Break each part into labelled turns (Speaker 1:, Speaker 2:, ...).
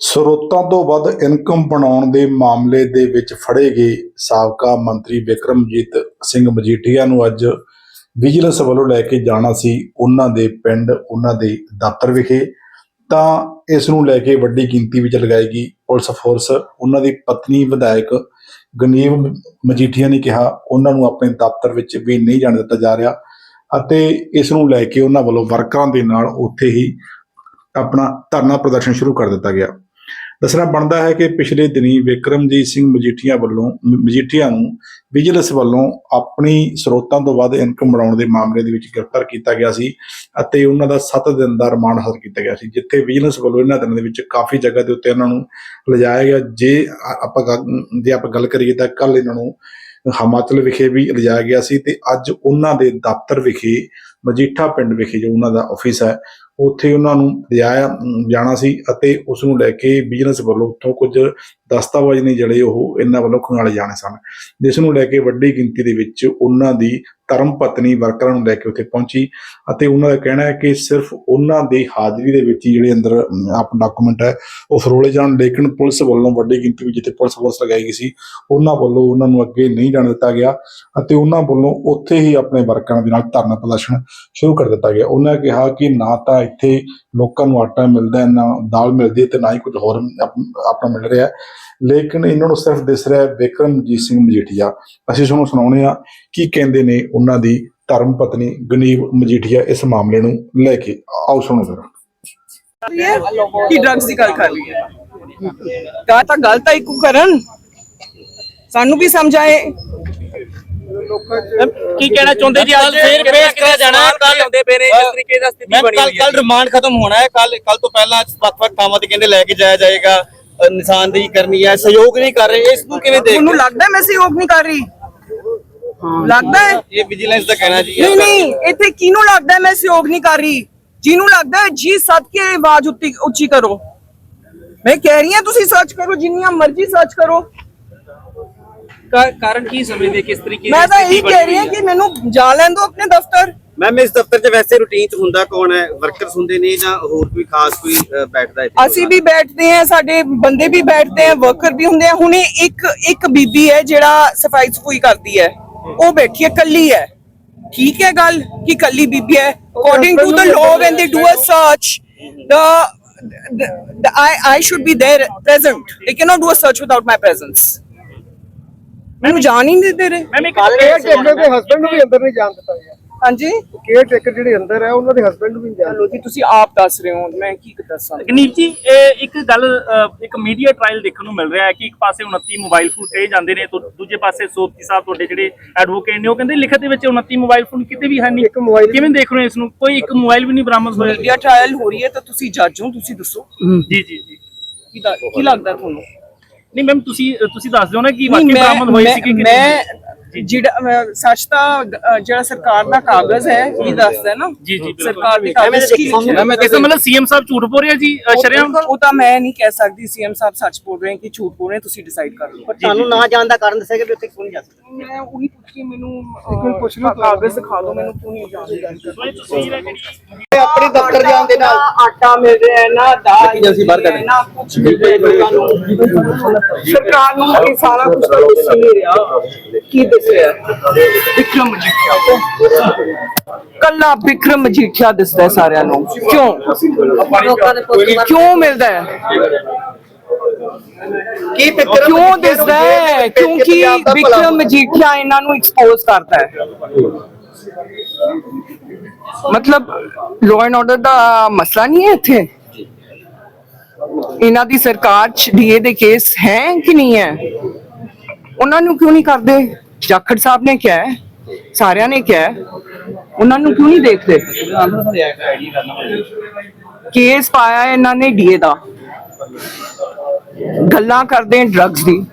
Speaker 1: ਸਰੋਤਾਂ ਤੋਂ ਵੱਧ ਇਨਕਮ ਬਣਾਉਣ ਦੇ ਮਾਮਲੇ ਦੇ ਵਿੱਚ ਫੜੇ ਗਏ ਸਾਬਕਾ ਮੰਤਰੀ ਵਿਕਰਮਜੀਤ ਸਿੰਘ ਮਜੀਠੀਆ ਨੂੰ ਅੱਜ ਵਿਜੀਲੈਂਸ ਵੱਲੋਂ ਲੈ ਕੇ ਜਾਣਾ ਸੀ ਉਹਨਾਂ ਦੇ ਪਿੰਡ, ਉਹਨਾਂ ਦੇ ਦਫ਼ਤਰ ਵਿਖੇ। ਤਾਂ ਇਸ ਨੂੰ ਲੈ ਕੇ ਵੱਡੀ ਗਿਣਤੀ ਵਿੱਚ ਲਗਾਈ ਗਈ ਪੁਲਿਸ ਫੋਰਸ। ਉਹਨਾਂ ਦੀ ਪਤਨੀ ਵਿਧਾਇਕ ਗਨੀਵ ਮਜੀਠੀਆ ਨੇ ਕਿਹਾ, ਉਹਨਾਂ ਨੂੰ ਆਪਣੇ ਦਫ਼ਤਰ ਵਿੱਚ ਵੀ ਨਹੀਂ ਜਾਣ ਦਿੱਤਾ ਜਾ ਰਿਹਾ ਅਤੇ ਇਸ ਨੂੰ ਲੈ ਕੇ ਉਹਨਾਂ ਵੱਲੋਂ ਵਰਕਰਾਂ ਦੇ ਨਾਲ ਉੱਥੇ ਹੀ ਆਪਣਾ ਧਰਨਾ ਪ੍ਰਦਰਸ਼ਨ ਸ਼ੁਰੂ ਕਰ ਦਿੱਤਾ ਗਿਆ। ਦੱਸਣਾ ਬਣਦਾ ਹੈ ਕਿ ਪਿਛਲੇ ਦਿਨੀ ਵਿਕਰਮਜੀਤ ਸਿੰਘ ਮਜੀਠੀਆ ਵੱਲੋਂ ਮਜੀਠੀਆ ਨੂੰ ਵਿਜੀਲੈਂਸ ਵੱਲੋਂ ਆਪਣੀ ਸਰੋਤਾਂ ਤੋਂ ਵੱਧ ਇਨਕਮ ਬਣਾਉਣ ਦੇ ਮਾਮਲੇ ਦੇ ਵਿੱਚ ਗ੍ਰਿਫਤਾਰ ਕੀਤਾ ਗਿਆ ਸੀ ਅਤੇ ਉਹਨਾਂ ਦਾ 7 ਦਿਨ ਦਾ ਰਿਮਾਂਡ ਹਾਸਲ ਕੀਤਾ ਗਿਆ ਸੀ, ਜਿੱਥੇ ਵਿਜੀਲੈਂਸ ਵੱਲੋਂ ਇਹਨਾਂ ਦਿਨਾਂ ਦੇ ਵਿੱਚ ਕਾਫੀ ਜਗ੍ਹਾ ਦੇ ਉੱਤੇ ਇਹਨਾਂ ਨੂੰ ਲਿਜਾਇਆ ਗਿਆ। ਜੇ ਆਪਾਂ ਗੱਲ- ਜੇ ਆਪਾਂ ਗੱਲ ਕਰੀਏ ਤਾਂ ਕੱਲ ਇਹਨਾਂ ਨੂੰ ਹਿਮਾਚਲ ਵਿਖੇ ਵੀ ਲਿਜਾਇਆ ਗਿਆ ਸੀ ਤੇ ਅੱਜ ਉਹਨਾਂ ਦੇ ਦਫ਼ਤਰ ਵਿਖੇ, ਮਜੀਠਾ ਪਿੰਡ ਵਿਖੇ ਜੋ ਉਹਨਾਂ ਦਾ ਆਫਿਸ ਹੈ ਉੱਥੇ ਉਹਨਾਂ ਨੂੰ ਲਿਆਇਆ ਜਾਣਾ ਸੀ ਅਤੇ ਉਸ ਨੂੰ ਲੈ ਕੇ ਬਿਜ਼ਨਸ ਵੱਲੋਂ ਉੱਥੋਂ ਕੁਝ ਦਸਤਾਵੇਜ਼ ਨੇ ਜਿਹੜੇ ਉਹ ਇਹਨਾਂ ਵੱਲੋਂ ਖੰਗਾਲੇ ਜਾਣੇ ਸਨ। ਜਿਸ ਨੂੰ ਲੈ ਕੇ ਵੱਡੀ ਗਿਣਤੀ ਦੇ ਵਿੱਚ ਉਹਨਾਂ ਦੀ ਧਰਮ ਪਤਨੀ ਵਰਕਰਾਂ ਨੂੰ ਲੈ ਕੇ ਉੱਥੇ ਪਹੁੰਚੀ ਅਤੇ ਉਹਨਾਂ ਦਾ ਕਹਿਣਾ ਹੈ ਕਿ ਸਿਰਫ ਉਹਨਾਂ ਦੀ ਹਾਜ਼ਰੀ ਦੇ ਵਿੱਚ ਹੀ ਜਿਹੜੇ ਅੰਦਰ ਆਪ ਡਾਕੂਮੈਂਟ ਹੈ, ਉਹ ਫਰੋਲੇ ਜਾਣ। ਲੇਕਿਨ ਪੁਲਿਸ ਵੱਲੋਂ ਵੱਡੀ ਗਿਣਤੀ ਵਿੱਚ ਜਿੱਥੇ ਪੁਲਿਸ ਫੋਰਸ ਲਗਾਈ ਗਈ ਸੀ, ਉਹਨਾਂ ਵੱਲੋਂ ਉਹਨਾਂ ਨੂੰ ਅੱਗੇ ਨਹੀਂ ਜਾਣ ਦਿੱਤਾ ਗਿਆ ਅਤੇ ਉਹਨਾਂ ਵੱਲੋਂ ਉੱਥੇ ਹੀ ਆਪਣੇ ਵਰਕਰਾਂ ਦੇ ਨਾਲ ਧਰਨਾ ਪ੍ਰਦਰਸ਼ਨ ਸ਼ੁਰੂ ਕਰ ਦਿੱਤਾ ਗਿਆ। ਉਹਨਾਂ ਕਿਹਾ ਕਿ ਨਾ ਤਾਂ ਇੱਥੇ ਲੋਕਾਂ ਨੂੰ ਆਟਾ ਮਿਲਦਾ ਹੈ ਨਾ ਦਾਲ ਮਿਲਦੀ ਹੈ ਤੇ ਨਾ ਹੀ ਕੁਝ ਹੋਰ ਆਪਣਾ ਮਿਲ ਰਿਹਾ ਲੇਕਿਨ ਇਹਨਾਂ ਨੂੰ ਸਿਰਫ ਦਿਸ ਰਿਹਾ ਹੈ ਵਿਕਰਮਜੀਤ ਸਿੰਘ ਮਜੀਠੀਆ। ਅਸੀਂ ਤੁਹਾਨੂੰ ਸੁਣਾਉਣੇ ਆ ਕੀ ਕਹਿੰਦੇ ਨੇ ਉਹਨਾਂ ਦੀ ਧਰਮ ਪਤਨੀ ਗਨੀਵ ਮਜੀਠੀਆ ਇਸ ਮਾਮਲੇ ਨੂੰ ਲੈ ਕੇ। ਆਓ ਸੁਣੋ ਜ਼ਰਾ।
Speaker 2: ਕਿ ਡਰੱਗਸ ਦੀ ਗੱਲ ਕਰ ਰਹੀ ਹੈ? ਕਾ ਤਾਂ ਗੱਲ ਤਾਂ ਇੱਕੋ ਕਰਨ। ਸਾਨੂੰ ਵੀ ਸਮਝਾਏ
Speaker 3: ਕੀ ਕਹਿਣਾ ਚਾਹੁੰਦੇ ਜੀ? ਅੱਜ ਫੇਰ ਪੇਸ਼ ਕਰਿਆ ਜਾਣਾ ਕੱਲ
Speaker 2: ਆਉਂਦੇ ਪਏ ਨੇ? ਇਸ ਤਰੀਕੇ ਦਾ ਸਥਿਤੀ ਬਣੀ
Speaker 3: ਕੱਲ
Speaker 2: ਹੋਈ ਹੈ
Speaker 3: ਕੱਲ ਰਿਮਾਂਡ ਖਤਮ ਹੋਣਾ ਹੈ। ਕੱਲ ਕੱਲ ਤੋਂ ਪਹਿਲਾਂ ਵੱਖ-ਵੱਖ ਥਾਵਾਂ ਤੇ ਕਹਿੰਦੇ ਲੈ ਕੇ ਜਾਇਆ ਜਾਏਗਾ। ਨਿਸ਼ਾਨਦੇਹੀ ਕਰਨੀ ਹੈ ਸਹਿਯੋਗ ਨਹੀਂ ਕਰ ਰਹੇ ਇਸ ਨੂੰ ਕਿਵੇਂ
Speaker 2: ਤੁਹਾਨੂੰ
Speaker 3: ਦੇਖਦੇ
Speaker 2: ਲੱਗਦਾ ਮੈਂ ਸਹਿਯੋਗ ਨਹੀਂ ਕਰ ਰਹੀ। ਲੱਗਦਾ ਹੈ?
Speaker 3: ਇਹ ਵਿਜੀਲੈਂਸ ਦਾ ਕਹਿਣਾ ਜੀ
Speaker 2: ਨਹੀਂ ਨਹੀਂ ਇੱਥੇ ਕਿਹਨੂੰ ਲੱਗਦਾ ਮੈਂ ਸਹਿਯੋਗ ਨਹੀਂ ਕਰ ਰਹੀ? ਜਿਹਨੂੰ ਲੱਗਦਾ ਹੈ ਜੀ ਸੱਦ ਕੇ ਆਵਾਜ਼ ਉੱਤੀ ਉੱਚੀ ਕਰੋ। ਮੈਂ ਕਹਿ ਰਹੀ ਹਾਂ ਤੁਸੀਂ ਸਰਚ ਕਰੋ ਜਿੰਨੀਆਂ ਮਰਜ਼ੀ ਸਰਚ ਕਰੋ।
Speaker 4: ਕਾਰਨ ਕੀ ਸਮਝਦੇ? ਕਿਸ ਤਰੀਕੇ
Speaker 2: ਮੈਂ ਤਾਂ ਇਹੀ ਕਹਿ ਰਹੀ ਹਾਂ? ਕਿ ਮੈਨੂੰ ਜਾ ਲੈਣ ਦਿਓ ਆਪਣੇ ਦਫ਼ਤਰ।
Speaker 3: ਮੈਮ ਇਸ ਦਫ਼ਤਰ 'ਚ ਵੈਸੇ ਰੂਟੀਨ 'ਚ ਹੁੰਦਾ ਕੌਣ ਹੈ? ਵਰਕਰਸ ਹੁੰਦੇ ਨੇ ਜਾਂ ਹੋਰ ਕੋਈ ਖਾਸ ਕੋਈ ਬੈਠਦਾ ਹੈ
Speaker 2: ਅਸੀਂ ਵੀ ਬੈਠਦੇ ਹਾਂ ਸਾਡੇ ਬੰਦੇ ਵੀ ਬੈਠਦੇ ਆ ਵਰਕਰ ਵੀ ਹੁੰਦੇ ਆ। ਹੁਣੇ ਇੱਕ ਇੱਕ ਬੀਬੀ ਹੈ ਜਿਹੜਾ ਸਫ਼ਾਈ ਸਫੂਈ ਕਰਦੀ ਹੈ। ਉਹ ਬੈਠੀ ਹੈ ਕੱਲੀ ਹੈ। ਠੀਕ ਹੈ ਗੱਲ ਕਿ ਕੱਲੀ ਬੀਬੀ ਹੈ? According to the law when they do a search the I I should be there present. They cannot do a search without my presence. ਮੈਨੂੰ ਜਾਣ ਹੀ ਨਹੀਂ ਦੇ ਰਹੇ।
Speaker 4: ਮੈਂ ਇੱਕ
Speaker 5: ਕੇਅਰ ਟੇਕਰ ਦੇ ਹਸਬੰਡ ਨੂੰ ਵੀ ਅੰਦਰ ਨਹੀਂ ਜਾਣ ਦਿੱਤਾ ਗਿਆ।
Speaker 2: ਹਾਂਜੀ।
Speaker 5: ਕੇਅਰ ਟੇਕਰ ਜਿਹੜੇ ਅੰਦਰ ਹੈ ਉਹਨਾਂ ਦੇ ਹਸਬੰਡ ਵੀ ਜਾਣ
Speaker 2: ਜੀ ਤੁਸੀਂ ਆਪ ਦੱਸ ਰਹੇ ਹੋ ਮੈਂ ਕੀ ਦੱਸਾਂ?
Speaker 4: ਗਨੀਪ ਜੀ ਇਹ ਇੱਕ ਗੱਲ ਇੱਕ ਮੀਡੀਆ ਟ੍ਰਾਇਲ ਦੇਖਣ ਨੂੰ ਮਿਲ ਰਿਹਾ ਹੈ ਕਿ ਇੱਕ ਪਾਸੇ 29 ਮੋਬਾਈਲ ਫੋਨ ਕਹੇ ਜਾਂਦੇ ਨੇ ਤੇ ਦੂਜੇ ਪਾਸੇ ਸੋਪਤੀ ਸਾਹਿਬ ਤੁਹਾਡੇ ਜਿਹੜੇ ਐਡਵੋਕੇਟ ਨੇ ਉਹ ਕਹਿੰਦੇ ਲਿਖਤ ਦੇ ਵਿੱਚ 29 ਮੋਬਾਈਲ ਫੋਨ ਕਿਤੇ ਵੀ ਹੈ ਨਹੀਂ।
Speaker 5: ਇੱਕ mobile-
Speaker 4: ਕਿਵੇਂ ਦੇਖ ਰਹੇ ਹੋ ਇਸ ਨੂੰ? ਕੋਈ ਇੱਕ ਮੋਬਾਈਲ ਵੀ ਨਹੀਂ ਬਰਾਮਦ ਹੋਇਆ।
Speaker 2: ਮੀਡੀਆ ਟ੍ਰਾਇਲ ਹੋ ਰਹੀ ਹੈ ਤਾਂ ਤੁਸੀਂ ਜੱਜ ਹੋ ਤੁਸੀਂ ਦੱਸੋ।
Speaker 4: ਜੀ ਜੀ ਜੀ।
Speaker 2: ਕੀ ਦਾ- ਕੀ ਲੱਗਦਾ ਤੁਹਾਨੂੰ?
Speaker 4: ਨਹੀਂ ਮੈਮ ਤੁਸੀਂ ਤੁਸੀਂ ਦੱਸ ਦਿਓ ਨਾ ਕਿ
Speaker 2: ਨਹੀਂ,
Speaker 4: ਵਾਕਈ
Speaker 2: ਮੈਂ-
Speaker 4: ਬਰਾਮਦ ਹੋਈ
Speaker 2: ਮੈਂ-
Speaker 4: ਸੀ ਕਿ ਨਹੀਂ?
Speaker 2: ਮੈਂ ਜਿਹੜਾ ਸੱਚ ਤਾਂ ਜਿਹੜਾ ਸਰਕਾਰ ਦਾ ਕਾਗਜ਼ ਹੈ ਇਹ ਦੱਸਦਾ ਹੈ ਨਾ।
Speaker 4: ਜੀ, ਜੀ।
Speaker 2: ਸਰਕਾਰ ਦੇ ਕਾਗਜ਼ ਕੀ ਲਿਖਿਆ?
Speaker 4: ਮੈਂ ਕਿਸੇ ਮਤਲਬ ਸੀਐਮ ਸਾਹਿਬ ਝੂਠ ਬੋਲ ਰਿਹਾ ਜੀ ਸ਼ਰੇਆਮ?
Speaker 2: ਉਹ ਤਾਂ ਮੈਂ ਨਹੀਂ ਕਹਿ ਸਕਦੀ ਸੀਐਮ ਸਾਹਿਬ ਸੱਚ ਬੋਲ ਰਹੇ ਕਿ ਝੂਠ ਬੋਲ ਰਹੇ ਤੁਸੀਂ ਡਿਸਾਈਡ ਕਰ ਲਓ।
Speaker 3: ਤੁਹਾਨੂੰ ਨਾ ਜਾਣ ਦਾ ਕਾਰਨ ਦੱਸਿਆ ਕਿ ਉੱਥੇ ਕਿਉਂ ਨਹੀਂ ਜਾ ਸਕਦੇ।
Speaker 2: ਮੈਂ ਉਹੀ ਪੁੱਛ ਕੇ ਮੈਨੂੰ ਅਹ, ਪੁੱਛ ਲਓ ਕਾਗਜ਼ ਦਿਖਾ ਦਿਓ ਮੈਨੂੰ ਕਿਉਂ ਨਹੀਂ ਜਾਣਦਾ
Speaker 3: ਆਪਣੇ ਦਫ਼ਤਰ ਜਾਣ ਦੇ ਨਾਲ
Speaker 2: ਆਟਾ ਮਿਲ ਰਿਹਾ ਹੈ ਨਾ ਦਾਲ
Speaker 3: ਬਾਕੀ ਅਸੀਂ ਬਾਹਰ
Speaker 2: ਮਿਲ ਰਿਹਾ ਹੈ, ਨਾ ਕੁਝ ਮਿਲ ਰਿਹਾ ਹੈ ਲੋਕਾਂ ਨੂੰ। ਸਰਕਾਰ ਨੂੰ ਇਹ ਸਾਰਾ ਕੁਝ ਤਾਂ ਦੱਸ ਨਹੀਂ ਰਿਹਾ। ਕੀ ਦੱਸ ਰਿਹਾ ਹੈ? ਵਿਕਰਮ ਮਜੀਠੀਆ ਕੱਲਾ ਵਿਕਰਮ ਮਜੀਠੀਆ ਦਿਸਦਾ ਸਾਰਿਆਂ ਨੂੰ। ਕਿਉਂ? ਕਿਉਂ ਮਿਲਦਾ ਹੈ?
Speaker 3: ਕੀ ਫਿਕਰ
Speaker 2: ਕਿਉਂ ਦਿਸਦਾ ਹੈ? ਕਿਉਂਕਿ ਵਿਕਰਮ ਮਜੀਠੀਆ ਇਹਨਾਂ ਨੂੰ ਐਕਸਪੋਜ਼ ਕਰਦਾ ਹੈ। ਮਤਲਬ ਲਾਅ ਐਂਡ ਆਰਡਰ ਦਾ ਮਸਲਾ ਨਹੀਂ ਹੈ ਇੱਥੇ? ਇਹਨਾਂ ਦੀ ਸਰਕਾਰ ਚ ਡੀਏ ਦੇ ਕੇਸ ਹੈ ਕਿ ਨਹੀਂ ਹੈ? ਉਹਨਾਂ ਨੂੰ ਕਿਉਂ ਨਹੀਂ ਕਰਦੇ? ਜਾਖੜ ਸਾਹਿਬ ਨੇ ਕਿਹਾ ਸਾਰਿਆਂ ਨੇ ਕਿਹਾ ਉਹਨਾਂ ਨੂੰ ਕਿਉਂ ਨਹੀਂ ਦੇਖਦੇ? ਕੇਸ ਪਾਇਆ ਇਹਨਾਂ ਨੇ ਡੀਏ ਦਾ। ਗੱਲਾਂ ਕਰਦੇ ਡਰੱਗਸ ਦੀ।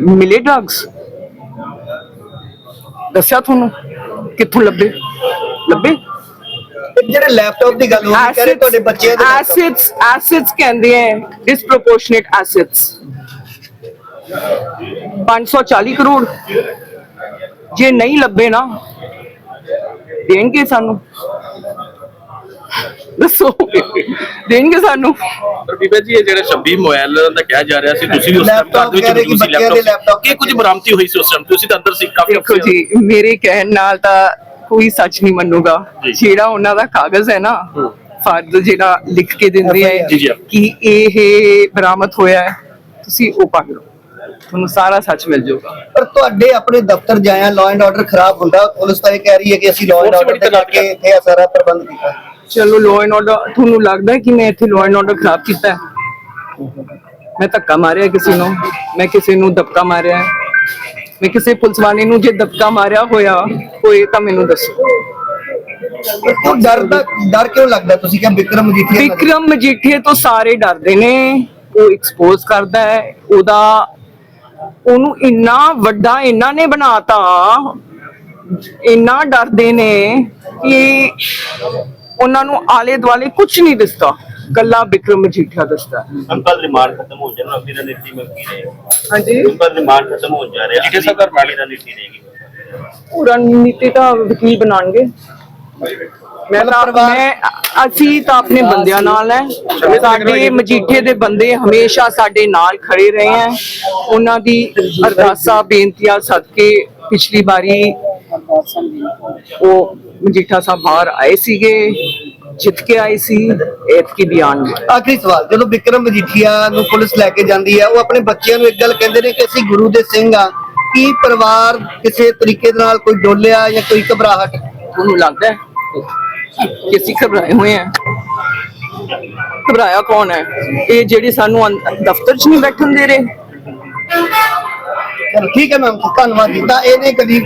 Speaker 2: ਮਿਲੇ ਡਰੱਗਸ ਦੱਸਿਆ ਤੁਹਾਨੂੰ? ਕਿੱਥੋਂ ਲੱਭੇ? ਲੱਭੇ?
Speaker 3: ਜਿਹੜੇ ਲੈਪਟਾਪ ਦੀ ਗੱਲ ਹੋ ਰਹੀ ਕਹ ਰਹੇ ਤੁਹਾਡੇ ਬੱਚਿਆਂ ਦੇ
Speaker 2: ਐਸਿਡਸ ਐਸਿਡਸ ਕਹਿੰਦੇ ਹੈ ਡਿਸਪ੍ਰੋਪੋਰਸ਼ਨੇਟ ਐਸਿਡਸ 540 ਕਰੋੜ। ਜੇ ਨਹੀਂ ਲੱਭੇ ਨਾ ਦੇਣਗੇ ਸਾਨੂੰ। ਦੱਸੋ। ਦੇਣਗੇ ਸਾਨੂੰ।
Speaker 6: ਪਰ ਬੀਬਾ ਜੀ ਇਹ ਜਿਹੜੇ 26 ਮੋਬਾਈਲ ਦਾ ਕਿਹਾ ਜਾ ਰਿਹਾ ਸੀ ਤੁਸੀਂ ਵੀ ਉਸ ਟਾਈਮ ਘਰ ਦੇ ਵਿੱਚ
Speaker 5: ਕਿ
Speaker 6: ਲੈਪਟਾਪ ਕੀ ਕੁਝ ਬਰਾਮਤੀ ਹੋਈ ਸੀ ਉਸ ਟਾਈਮ ਤੁਸੀਂ ਤਾਂ ਅੰਦਰ ਸੀ ਕਾਫੀ
Speaker 2: ਦੇਖੋ ਜੀ ਮੇਰੇ ਕਹਿਣ ਨਾਲ ਤਾਂ ਕੋਈ ਸੱਚ ਨਹੀਂ ਮੰਨੂਗਾ। ਜਿਹੜਾ ਉਹਨਾਂ ਦਾ ਕਾਗਜ਼ ਹੈ ਨਾ ਫਰਜ਼ ਜਿਹੜਾ ਲਿਖ ਕੇ ਦਿੰਦੇ ਆ
Speaker 6: ਜੀ, ਜੀ।
Speaker 2: ਕਿ ਇਹ ਬਰਾਮਦ ਹੋਇਆ ਹੈ ਤੁਸੀਂ ਉਹ ਪੜ੍ਹ ਲਓ। ਤੁਹਾਨੂੰ ਸਾਰਾ ਸੱਚ ਮਿਲ ਜਾਊਗਾ।
Speaker 5: ਪਰ ਤੁਹਾਡੇ ਆਪਣੇ ਦਫ਼ਤਰ ਜਾਇਆ ਲਾਅ ਐਂਡ ਆਰਡਰ ਖਰਾਬ ਹੁੰਦਾ ਪੁਲਿਸ ਤਾਂ ਇਹ ਕਹਿ ਰਹੀ ਹੈ ਕਿ ਅਸੀਂ ਲਾਅ ਐਂਡ ਆਰਡਰ ਤੇ ਕਰਕੇ ਇੱਥੇ ਇਹ ਸਾਰਾ ਪ੍ਰਬੰਧ ਕੀਤਾ।
Speaker 2: ਚਲੋ ਲਾਅ ਐਂਡ ਆਰਡਰ ਤੁਹਾਨੂੰ ਲੱਗਦਾ ਹੈ ਕਿ ਮੈਂ ਇੱਥੇ ਲਾਅ ਐਂਡ ਆਰਡਰ ਖਰਾਬ ਕੀਤਾ ਹੈ? ਮੈਂ ਧੱਕਾ ਮਾਰਿਆ ਕਿਸੇ ਨੂੰ? ਮੈਂ ਕਿਸੇ ਨੂੰ ਦਬਕਾ ਮਾਰਿਆ? ਮੈਂ ਕਿਸੇ ਪੁਲਿਸ ਵਾਲੇ ਨੂੰ ਜੇ ਦਬਕਾ ਮਾਰਿਆ ਹੋਇਆ ਹੋਏ ਤਾਂ ਮੈਨੂੰ ਦੱਸੋ।
Speaker 5: ਉਹ ਡਰ ਦਾ ਡਰ ਕਿਉਂ ਲੱਗਦਾ? ਤੁਸੀਂ ਕਿਹਾ ਵਿਕਰਮ ਮਜੀਠੀਆ
Speaker 2: ਵਿਕਰਮ ਮਜੀਠੀਏ ਤੋਂ ਸਾਰੇ ਡਰਦੇ ਨੇ। ਉਹ ਐਕਸਪੋਜ਼ ਕਰਦਾ ਹੈ। ਉਹਦਾ ਉਹਨੂੰ ਇੰਨਾ ਵੱਡਾ ਇਹਨਾਂ ਨੇ ਬਣਾਤਾ। ਇੰਨਾ ਡਰਦੇ ਨੇ ਕਿ ਉਹਨਾਂ ਨੂੰ ਆਲੇ ਦੁਆਲੇ ਕੁਝ ਨਹੀਂ ਦਿਸਦਾ। ਗੱਲਾਂ ਵਿਕਰਮ ਮਜੀਠੀਆ ਦੱਸਦਾ।
Speaker 7: ਅੰਕਲ ਰਿਮਾਂਡ ਖਤਮ ਹੋ ਜਾਣਾ ਅਗਲੀ ਰਣਨੀਤੀ ਮੈਂ ਕੀ ਰਹੇ
Speaker 2: ਹਾਂਜੀ।
Speaker 7: ਅੰਕਲ ਰਿਮਾਂਡ ਖਤਮ ਹੋ ਜਾ ਰਿਹਾ
Speaker 6: ਜੀਕੇ ਸਾਹਿਬ ਦਾ ਰਿਮਾਂਡ-
Speaker 7: ਅਗਲੀ ਰਣਨੀਤੀ ਰਹੇਗੀ
Speaker 2: ਉਹ ਰਣਨੀਤੀ ਤਾਂ ਵਕੀਲ ਬਣਾਣਗੇ ਮੈਂ ਤਾਂ ਮੈਂ ਅਸੀਂ ਤਾਂ ਆਪਣੇ ਬੰਦਿਆਂ ਨਾਲ ਹੈ। ਸਾਡੇ ਮਜੀਠੇ ਦੇ ਬੰਦੇ ਹਮੇਸ਼ਾ ਸਾਡੇ ਨਾਲ ਖੜੇ ਰਹੇ ਹੈ। ਉਹਨਾਂ ਦੀ ਅਰਦਾਸਾਂ ਬੇਨਤੀਆਂ ਸਦਕੇ ਪਿਛਲੀ ਵਾਰੀ ਉਹ ਮਜੀਠਾ ਸਾਹਿਬ ਬਾਹਰ ਆਏ ਸੀਗੇ ਜਿੱਤ ਕੇ ਆਏ ਸੀ ਐਤਕੀ ਆਉਣਗੇ
Speaker 5: ਆਖਰੀ ਸਵਾਲ ਜਦੋਂ ਵਿਕਰਮ ਮਜੀਠੀਆ ਨੂੰ ਪੁਲਿਸ ਲੈ ਕੇ ਜਾਂਦੀ ਹੈ ਉਹ ਆਪਣੇ ਬੱਚਿਆਂ ਨੂੰ ਇੱਕ ਗੱਲ ਕਹਿੰਦੇ ਨੇ ਕਿ ਅਸੀਂ ਗੁਰੂ ਦੇ ਸਿੰਘ ਆ ਕੀ ਪਰਿਵਾਰ ਕਿਸੇ ਤਰੀਕੇ ਦੇ ਨਾਲ ਕੋਈ ਡੋਲਿਆ ਜਾਂ ਕੋਈ ਘਬਰਾਹਟ?
Speaker 2: ਤੁਹਾਨੂੰ ਲੱਗਦਾ ਕਿ ਅਸੀਂ ਘਬਰਾਏ ਹੋਏ ਹਾਂ। ਘਬਰਾਇਆ ਕੌਣ ਹੈ? ਇਹ ਜਿਹੜੇ ਸਾਨੂੰ ਦਫ਼ਤਰ 'ਚ ਨਹੀਂ ਬੈਠਣ ਦੇ ਰਹੇ।
Speaker 5: ਠੀਕ ਹੈ ਮੈਮ ਧੰਨਵਾਦ ਜੀ। ਤਾਂ ਇਹਨੇ ਕਦੀ